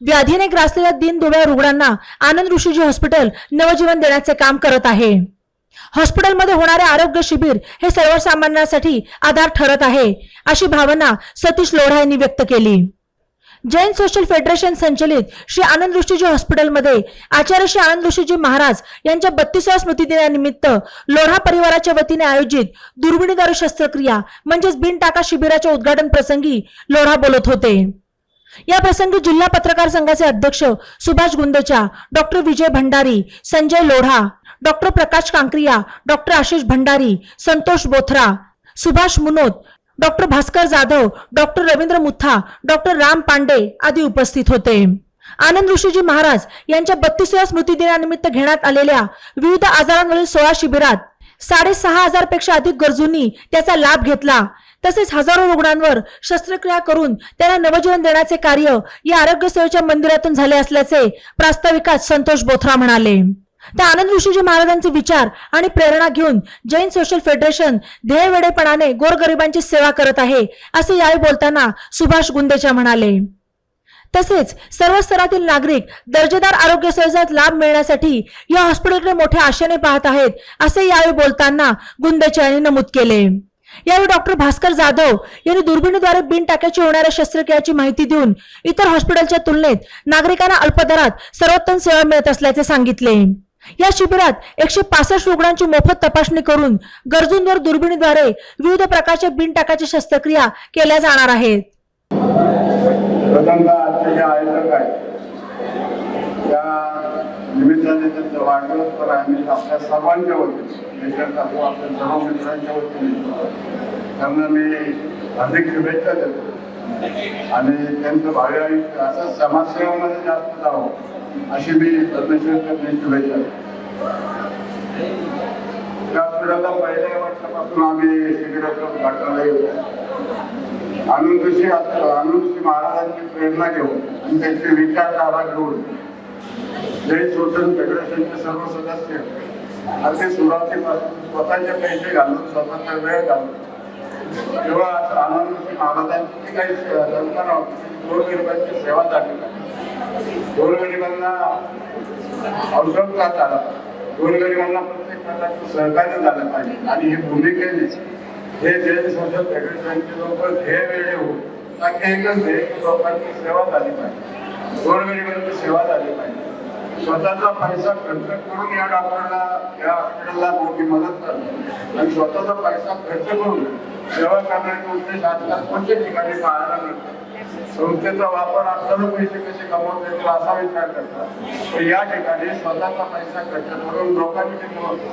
व्याधीने ग्रासलेल्या दिन दुबळ्या रुग्णांना आनंद ऋषीजी हॉस्पिटल नवजीवन देण्याचे काम करत आहे. हॉस्पिटलमध्ये होणारे आरोग्य शिबिर हे सर्वसामान्यांसाठी आधार ठरत आहे अशी भावना सतीश लोढा यांनी व्यक्त केली. जैन सोशल फेडरेशन संचलित श्री आनंद ऋषीजी हॉस्पिटलमध्ये आचार्य श्री आनंद ऋषीजी महाराज यांच्या बत्तीसव्या स्मृतिदिनानिमित्त लोढा परिवाराच्या वतीने आयोजित दुर्बिणीदारू शस्त्रक्रिया म्हणजेच बिन टाका शिबिराच्या उद्घाटन प्रसंगी लोढा बोलत होते. या प्रसंगी जिल्हा पत्रकार संघाचे अध्यक्ष Subhash Gundecha doctor Vijay Bhandari Sanjay Lodha doctor Prakash Kankriya doctor Ashish Bhandari Santosh Bothra Subhash Munot doctor Bhaskar Jadhav doctor Ravindra Mutha doctor Ram Pande आदी उपस्थित होते. आनंद ऋषीजी महाराज यांच्या बत्तीसव्या स्मृतिदिनानिमित्त घेण्यात आलेल्या विविध आजारांवरील सोळा शिबिरात साडेसहा हजारपेक्षा अधिक गरजूंनी त्याचा लाभ घेतला. तसेच हजारो रुग्णांवर शस्त्रक्रिया करून त्यांना नवजीवन देण्याचे कार्य या आरोग्य सेवेच्या मंदिरातून झाले असल्याचे प्रास्ताविकात संतोष बोथरा म्हणाले. त्या आनंद ऋषीजी महाराजांचे विचार आणि प्रेरणा घेऊन जैन सोशल फेडरेशन ध्येयवेडेपणाने गोरगरिबांची सेवा करत आहे असे यावेळी बोलताना सुभाष गुंदेचा म्हणाले. तसेच सर्व स्तरातील नागरिक दर्जेदार आरोग्य सेवेचा लाभ मिळण्यासाठी या हॉस्पिटलकडे मोठ्या आशेने पाहत आहेत असे यावेळी बोलताना गुंदेचा यांनी नमूद केले. यावेळी डॉक्टर भास्कर जाधव यांनी दुर्बिणीद्वारे बिन टाक्याची होणाऱ्या शस्त्रक्रियाची माहिती देऊन इतर हॉस्पिटलच्या तुलनेत नागरिकांना अल्पदरात सर्वोत्तम सेवा मिळत असल्याचे सांगितले. या शिबिरात एकशे पासष्ट रुग्णांची मोफत तपासणी करून गरजूंवर दुर्बिणीद्वारे विविध प्रकारच्या बिन टाकाच्या शस्त्रक्रिया केल्या जाणार आहेत प्रथमतः आजचे जे आयोजक आहेत त्या निमित्ताने त्यांचं वाढदिवस तर आम्ही आपल्या सर्वांच्या वतीने देशात आपल्या सर्व मित्रांच्या वतीने त्यांना मी अधिक शुभेच्छा देतो. आणि त्यांचं भावी आयुष्य असं समाजसेवेमध्ये जास्त जावं अशी मी परमेश्वरकडे शुभेच्छा त्या हॉस्पिटलला पहिल्या वर्षापासून आम्ही शिबिराचं उद्घाटनाला येतो आनंदशी आनंदशी महाराजांची प्रेरणा घेऊन आणि त्यांचे विचारधारा घेऊन जयशोधन फेडरेशनचे सर्व सदस्य. अगदी सुरुवाती स्वतःचे पैसे घालून स्वतःचा वेळ घालून. तेव्हा आनंद महाराजांची जी काही कल्पना गोरगरिबांची सेवा झाली गोरगरिबांना औषधता झाला? गोरगरिबांना प्रत्येक प्रकारचं सहकार्य झालं पाहिजे. आणि ही भूमिकेने हे जैन सोशल फेडरेशनचे लोक ध्येय वेळे होऊन ताकि एकच ध्येय लोकांची सेवा झाली पाहिजे. गोरगरिबांची सेवा झाली पाहिजे. स्वतःचा पैसा खर्च करून या डॉक्टरला या हॉस्पिटलला मोठी मदत करणे आणि स्वतःचा पैसा खर्च करून सेवा करण्याचे उद्देश आजकाल कोणत्या ठिकाणी पाहायला मिळतो संस्थेचा वापर असताना पैसे कसे कमवता येतील असा विचार करतात. तर या ठिकाणी स्वतःचा पैसा खर्च करून लोकांची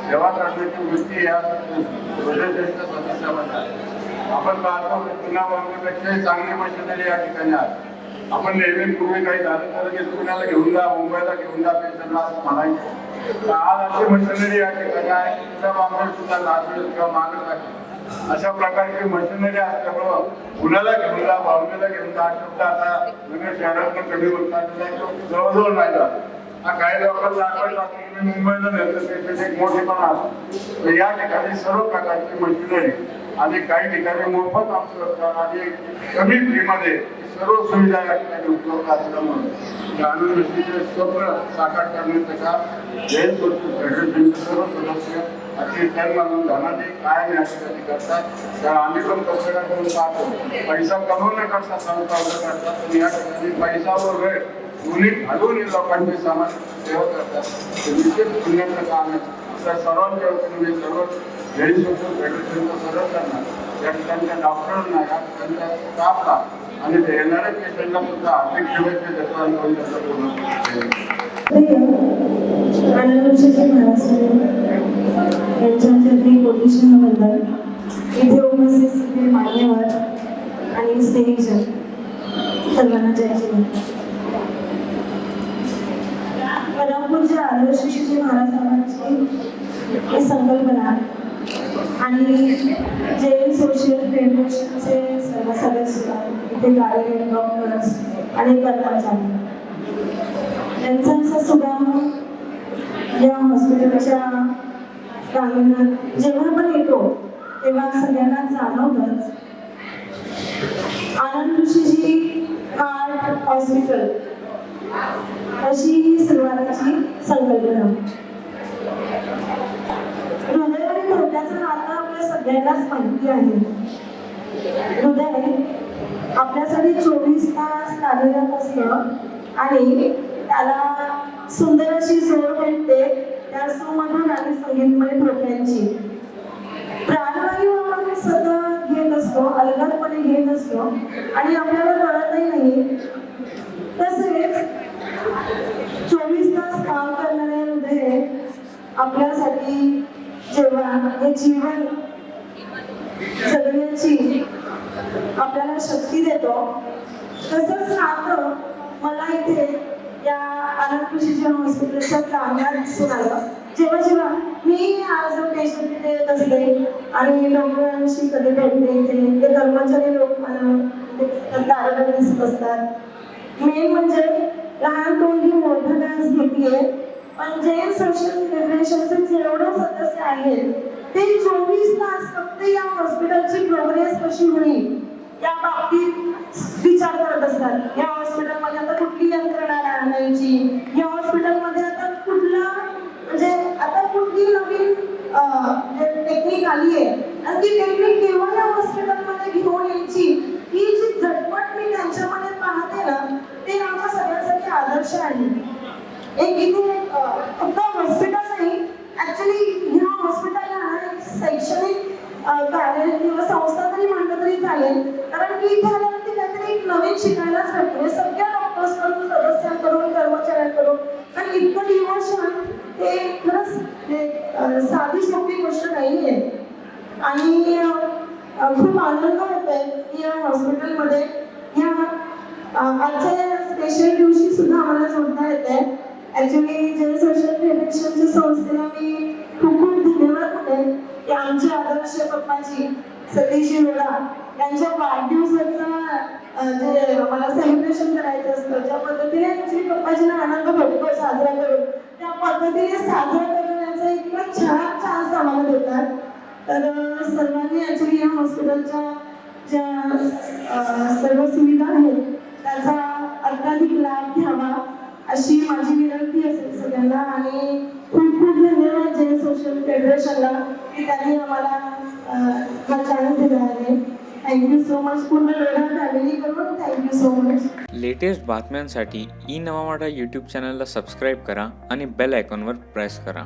सेवा करण्याची वृत्ती या प्रदेशाच्या सदस्यामध्ये आहे आपण पाहतो की पुन्हा बॉम्बेपेक्षाही चांगली मशिनरी या ठिकाणी आहे. आपण नेहमी पूर्वी काही झालं तर की पुण्याला घेऊन जा मुंबईला घेऊन जा पेशंटला असं म्हणायचं. आज अशी मशिनरी या ठिकाणी आहे तुझ्या सुद्धा नाचवेल किंवा मागत आहे अशा प्रकारची मशिनरी असल्यामुळं पुण्याला घेऊन जा बॉम्बेला घेऊन जा शब्द आता नवीन शहरातनं कमी होतात जवळजवळ नाही जात. हा काही लोकांना आठवतात मुंबईला नेतो ते एक मोठे पण तर या ठिकाणी सर्व प्रकारची मशिनरी. आणि काही ठिकाणी मोफत औषध आणि कमी फीमध्ये सर्व सुविधा या ठिकाणी उपलब्ध असल्यामुळे ग्रामीण व्यक्तीचे स्वप्न साकार करण्याचं काम जैन फेडरेशनचे सर्व सदस्य अति तन म्हणून धनाने कायम या ठिकाणी करतात तर आम्ही पण कसं करून पाहतो. पैसा कमवण्याकरता संस्था करतात पण या ठिकाणी पैसा व वेळ दोन्ही घालून लोकांची समाज सेवा करतात. ते निश्चित पुण्याचं काम आहे. त्या सर्वांच्या वतीने सर्व जयंत फेडरेशनच्या सदस्यांना या ठिकाणच्या डॉक्टरांना या ठिकाणच्या स्टाफला आणि येणाऱ्या पेशंटला सुद्धा आर्थिक शुभेच्छा देतो आणि पूर्ण महाराज इथे उपस्थित सगळे मान्यवर आणि स्नेहीजन. सर्वांना जय श्री आदर्श आदर्शशी महाराजांची संकल्पना आणि जैन सोशल ते इथे कार्यरत डॉक्टर्स आणि कर्मचारी यांचा असा सुद्धा या हॉस्पिटलच्या प्रांगणात जेव्हा पण येतो तेव्हा सगळ्यांना जाणवतच. आनंद ऋषीजी आर्ट हॉस्पिटल अशी ही सुरुवातीची संकल्पना. हृदय आणि डोक्याचं नातं आपल्या सगळ्यांनाच माहिती आहे. हृदय आपल्यासाठी चोवीस तास कार्यरत असतं आणि त्याला सुंदर अशी जोड भेटते. त्या सुमधुर आणि संगीतमय ठोक्यांची प्राणवायू आपण सतत घेत असतो अलगदपणे घेत असतो आणि आपल्याला कळतही नाही. तसेच चोवीस तास काम करणाऱ्यामध्ये हृदय आपल्यासाठी जेव्हा हे जीवन जगण्याची आपल्याला शक्ती देतो. तसंच नातं मला इथे या आनंद शिक्षण हॉस्पिटलच्या प्रांगणात दिसून आलं. जेव्हा जेव्हा मी आज पेशंट तिथे येत असते आणि डॉक्टरांशी कधी भेटते इथे ते कर्मचारी लोक मला दाराला दिसत असतात. मेन म्हणजे लहान तोंडी मोठं डान्स घेतीये. पण जे सोशल फेडरेशनचे जेवढे सदस्य आहेत ते चोवीस तास फक्त या हॉस्पिटलची प्रोग्रेस कशी होईल या बाबतीत विचार करत असतात. या हॉस्पिटलमध्ये आता कुठली यंत्रणा आणायची? या हॉस्पिटलमध्ये आता कुठला म्हणजे आता कुठली नवीन टेक्निक आली आहे आणि ती टेक्निक केव्हा या हॉस्पिटलमध्ये घेऊन यायची? ही जी झटपट मी त्यांच्यामध्ये पाहते ना ते आमच्या सगळ्यासाठी आदर्श आहे एक इथे अं, फक्त हॉस्पिटल नाही ऍक्च्युली ह्या हॉस्पिटलला ना एक शैक्षणिक अं, कार्य किंवा संस्था तरी म्हटलं तरी चालेल. कारण की इथे आल्यावरती काहीतरी एक नवीन शिकायलाच भेटतो. म्हणजे सगळ्या डॉक्टर्सकडून सदस्यांकडून कर्मचाऱ्यांकडून. आणि इतकं डिवोशन हे खरंच हे, साधी सोपी गोष्ट नाही आहे आणि खूप आनंद होत की या हॉस्पिटलमध्ये या आजच्या स्पेशल दिवशी सुद्धा आम्हाला जोडता येत ऍक्च्युली ॲक्च्युली सोशल फेडरेशनच्या संस्थेला मी खूप खूप धन्यवाद म्हणेन की आमचे आदर्श पप्पाजी सतीश वेळा यांच्या वाढदिवसाचं जे मला सेलिब्रेशन करायचं असतं ज्या पद्धतीने ऍक्च्युली पप्पाजींना आनंद भेटतो साजरा करून त्या पद्धतीने साजरा करण्याचा इतका छान चान्स आम्हाला देतात. तर सर्वांनी ऍक्च्युली या हॉस्पिटलच्या ज्या सर्व सुविधा आहेत त्याचा अत्याधिक लाभ घ्यावा. अशी माझी विनंती असेल सगळ्यांना आणि खूप खूप धन्यवाद जैन सोशल फेडरेशनला की त्यांनी आम्हाला हा चान्स दिला आहे. थँक्यू सो मच पूर्ण Lodha family thank you so much latest बातम्यांसाठी ई नवा यूट्यूब चॅनलला सबस्क्राईब करा आणि बेल आयकॉनवर प्रेस करा.